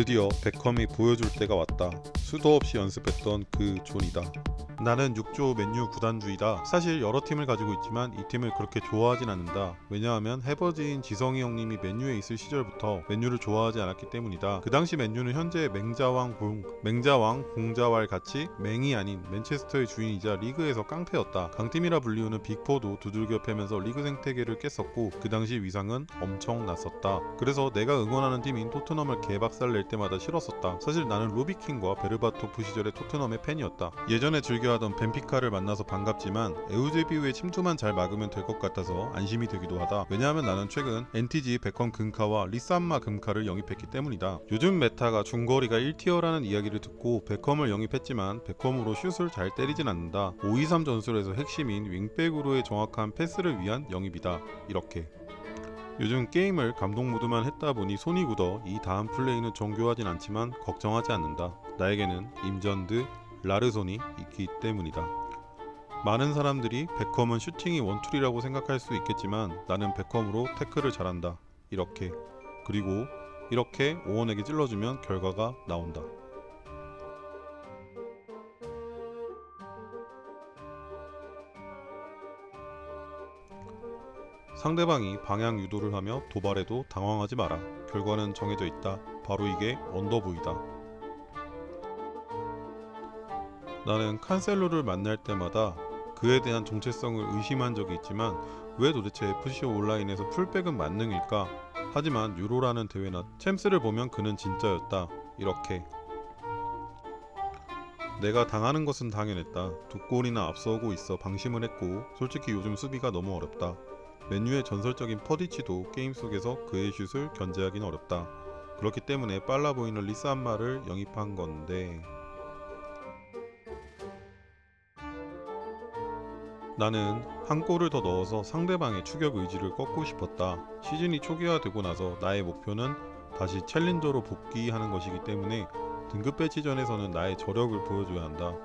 드디어 베컴이 보여줄 때가 왔다. 수도 없이 연습했던 그 존이다. 나는 6조 맨유 구단주이다. 사실 여러 팀을 가지고 있지만 이 팀을 그렇게 좋아하진 않는다. 왜냐하면 해버지인 지성이 형님이 맨유에 있을 시절부터 맨유를 좋아하지 않았기 때문이다. 그 당시 맨유는 현재 맹자왕 공, 맹자왕 공자왈 같이 맹이 아닌 맨체스터의 주인이자 리그에서 깡패였다. 강팀이라 불리우는 빅포도 두들겨 패면서 리그 생태계를 깼었고 그 당시 위상은 엄청났었다. 그래서 내가 응원하는 팀인 토트넘을 개박살 낼 때마다 싫었었다. 사실 나는 로비킹과 베르바토프 시절의 토트넘의 팬이었다. 예전에 즐겨 하던 벤피카를 만나서 반갑지만 에우제비우의 침투만 잘 막으면 될 것 같아서 안심이 되기도 하다. 왜냐하면 나는 최근 NTG 베컴 금카와 리산마 금카를 영입했기 때문이다. 요즘 메타가 중거리가 1티어라는 이야기를 듣고 베컴을 영입했지만 베컴으로 슛을 잘 때리진 않는다. 523 전술에서 핵심인 윙백으로의 정확한 패스를 위한 영입이다. 이렇게. 요즘 게임을 감동 모드만 했다 보니 손이 굳어 이 다음 플레이는 정교하진 않지만 걱정하지 않는다. 나에게는 임전드, 라르손이 있기 때문이다. 많은 사람들이 베컴은 슈팅이 원툴이라고 생각할 수 있겠지만 나는 베컴으로 태클을 잘한다. 이렇게. 그리고 이렇게 오원에게 찔러주면 결과가 나온다. 상대방이 방향 유도를 하며 도발해도 당황하지 마라. 결과는 정해져 있다. 바로 이게 언더부이다. 나는 칸셀로를 만날 때마다 그에 대한 정체성을 의심한 적이 있지만 왜 도대체 FC 온라인에서 풀백은 만능일까? 하지만 유로라는 대회나 챔스를 보면 그는 진짜였다. 이렇게 내가 당하는 것은 당연했다. 두 골이나 앞서고 있어 방심을 했고 솔직히 요즘 수비가 너무 어렵다. 맨유의 전설적인 퍼디치도 게임 속에서 그의 슛을 견제하기는 어렵다. 그렇기 때문에 빨라 보이는 리산마를 영입한 건데 나는 한 골을 더 넣어서 상대방의 추격 의지를 꺾고 싶었다. 시즌이 초기화되고 나서 나의 목표는 다시 챌린저로 복귀하는 것이기 때문에 등급 배치전에서는 나의 저력을 보여줘야 한다.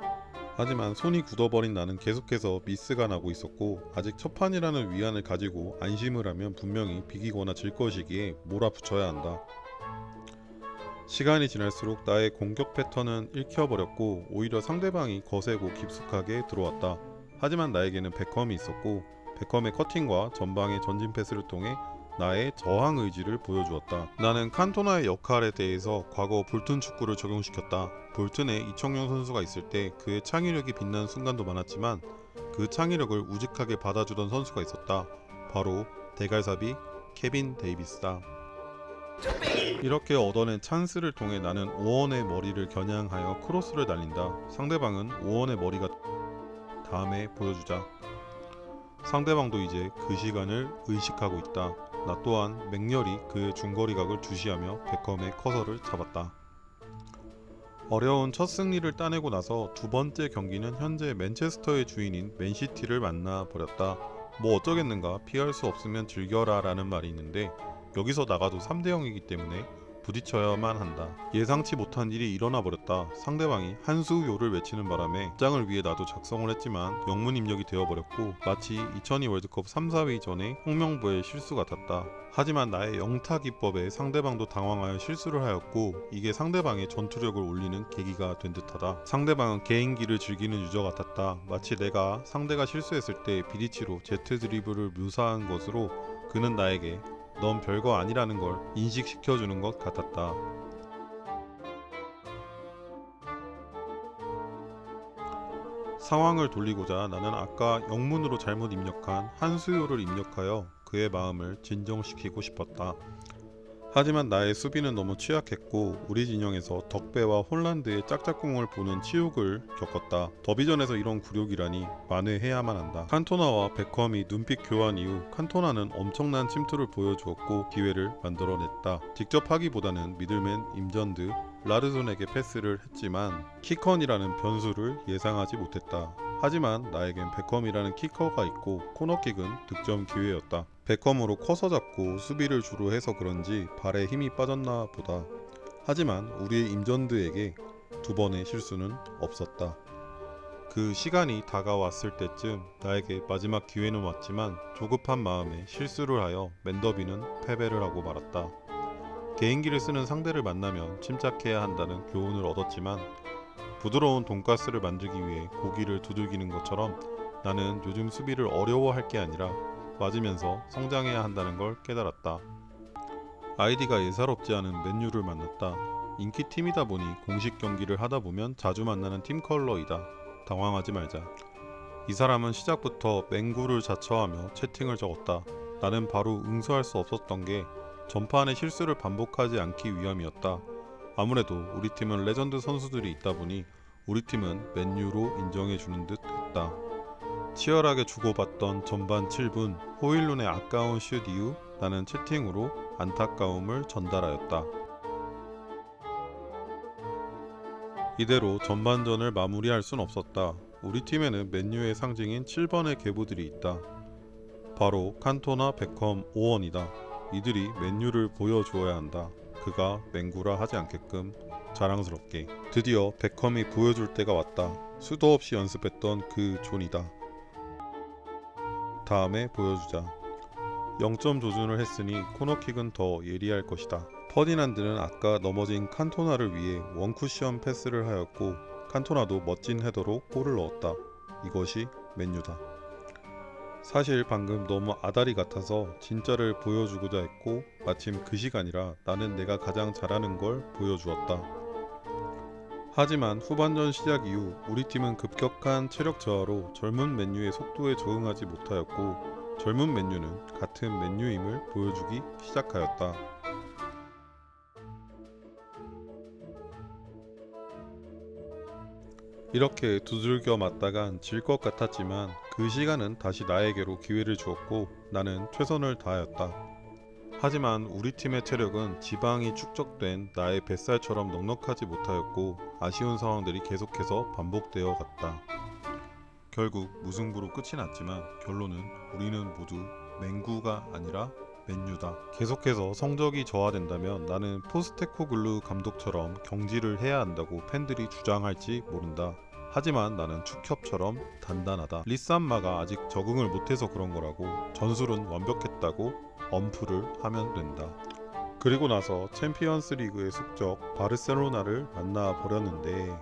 하지만 손이 굳어버린 나는 계속해서 미스가 나고 있었고 아직 첫 판이라는 위안을 가지고 안심을 하면 분명히 비기거나 질 것이기에 몰아붙여야 한다. 시간이 지날수록 나의 공격 패턴은 읽혀버렸고 오히려 상대방이 거세고 깊숙하게 들어왔다. 하지만 나에게는 베컴이 있었고 베컴의 커팅과 전방의 전진 패스를 통해 나의 저항 의지를 보여주었다. 나는 칸토나의 역할에 대해서 과거 볼튼 축구를 적용시켰다. 볼튼에 이청용 선수가 있을 때 그의 창의력이 빛나는 순간도 많았지만 그 창의력을 우직하게 받아주던 선수가 있었다. 바로 대갈사비 케빈 데이비스다. 이렇게 얻어낸 찬스를 통해 나는 오원의 머리를 겨냥하여 크로스를 날린다. 상대방은 오원의 머리가 다음에 보여주자. 상대방도 이제 그 시간을 의식하고 있다. 나 또한 맹렬히 그의 중거리각을 주시하며 베컴의 커서를 잡았다. 어려운 첫 승리를 따내고 나서 두 번째 경기는 현재 맨체스터의 주인인 맨시티를 만나 버렸다. 뭐 어쩌겠는가 피할 수 없으면 즐겨라 라는 말이 있는데 여기서 나가도 3대 0이기 때문에 부딪혀야만 한다. 예상치 못한 일이 일어나 버렸다. 상대방이 한수요를 외치는 바람에 입장을 위해 나도 작성을 했지만 영문 입력이 되어버렸고 마치 2002 월드컵 3, 4위 전에 홍명보의 실수 같았다. 하지만 나의 영타 기법에 상대방도 당황하여 실수를 하였고 이게 상대방의 전투력을 올리는 계기가 된 듯하다. 상대방은 개인기를 즐기는 유저 같았다. 마치 내가 상대가 실수했을 때 비디치로 제트 드리블을 묘사한 것으로 그는 나에게 넌 별거 아니라는 걸 인식시켜주는 것 같았다. 상황을 돌리고자 나는 아까 영문으로 잘못 입력한 한수요를 입력하여 그의 마음을 진정시키고 싶었다. 하지만 나의 수비는 너무 취약했고 우리 진영에서 덕배와 홀란드의 짝짝꿍을 보는 치욕을 겪었다. 더비전에서 이런 굴욕이라니 만회해야만 한다. 칸토나와 베컴이 눈빛 교환 이후 칸토나는 엄청난 침투를 보여주었고 기회를 만들어냈다. 직접 하기보다는 미들맨 임전드 라르손에게 패스를 했지만 키컨이라는 변수를 예상하지 못했다. 하지만 나에겐 베컴이라는 키커가 있고 코너킥은 득점 기회였다. 베컴으로 커서 잡고 수비를 주로 해서 그런지 발에 힘이 빠졌나 보다. 하지만 우리의 임전드에게 두 번의 실수는 없었다. 그 시간이 다가왔을 때쯤 나에게 마지막 기회는 왔지만 조급한 마음에 실수를 하여 맨더비는 패배를 하고 말았다. 개인기를 쓰는 상대를 만나면 침착해야 한다는 교훈을 얻었지만 부드러운 돈가스를 만들기 위해 고기를 두들기는 것처럼 나는 요즘 수비를 어려워할 게 아니라 맞으면서 성장해야 한다는 걸 깨달았다. 아이디가 예사롭지 않은 맨유를 만났다. 인기 팀이다 보니 공식 경기를 하다 보면 자주 만나는 팀 컬러이다. 당황하지 말자. 이 사람은 시작부터 맹구를 자처하며 채팅을 적었다. 나는 바로 응수할 수 없었던 게 전판의 실수를 반복하지 않기 위함이었다. 아무래도 우리 팀은 레전드 선수들이 있다 보니 우리 팀은 맨유로 인정해 주는 듯 했다. 치열하게 주고받던 전반 7분 호일룬의 아까운 슛 이후 나는 채팅으로 안타까움을 전달하였다. 이대로 전반전을 마무리할 순 없었다. 우리 팀에는 맨유의 상징인 7번의 계보들이 있다. 바로 칸토나, 베컴, 오원이다. 이들이 맨유를 보여주어야 한다. 그가 맹구라 하지 않게끔 자랑스럽게. 드디어 베컴이 보여줄 때가 왔다. 수도 없이 연습했던 그 존이다. 다음에 보여주자. 0점 조준을 했으니 코너킥은 더 예리할 것이다. 퍼디난드는 아까 넘어진 칸토나를 위해 원쿠션 패스를 하였고 칸토나도 멋진 헤더로 골을 넣었다. 이것이 맨유다. 사실 방금 너무 아다리 같아서 진짜를 보여주고자 했고 마침 그 시간이라 나는 내가 가장 잘하는 걸 보여주었다. 하지만 후반전 시작 이후 우리 팀은 급격한 체력 저하로 젊은 맨유의 속도에 적응하지 못하였고 젊은 맨유는 같은 맨유임을 보여주기 시작하였다. 이렇게 두들겨 맞다간 질 것 같았지만 그 시간은 다시 나에게로 기회를 주었고 나는 최선을 다하였다. 하지만 우리 팀의 체력은 지방이 축적된 나의 뱃살처럼 넉넉하지 못하였고 아쉬운 상황들이 계속해서 반복되어 갔다. 결국 무승부로 끝이 났지만 결론은 우리는 모두 맹구가 아니라 맨유다. 계속해서 성적이 저하된다면 나는 포스테코글루 감독처럼 경질을 해야 한다고 팬들이 주장할지 모른다. 하지만 나는 축협처럼 단단하다. 리산마가 아직 적응을 못해서 그런 거라고 전술은 완벽했다고 엄프를 하면 된다. 그리고 나서 챔피언스 리그의 숙적 바르셀로나를 만나 버렸는데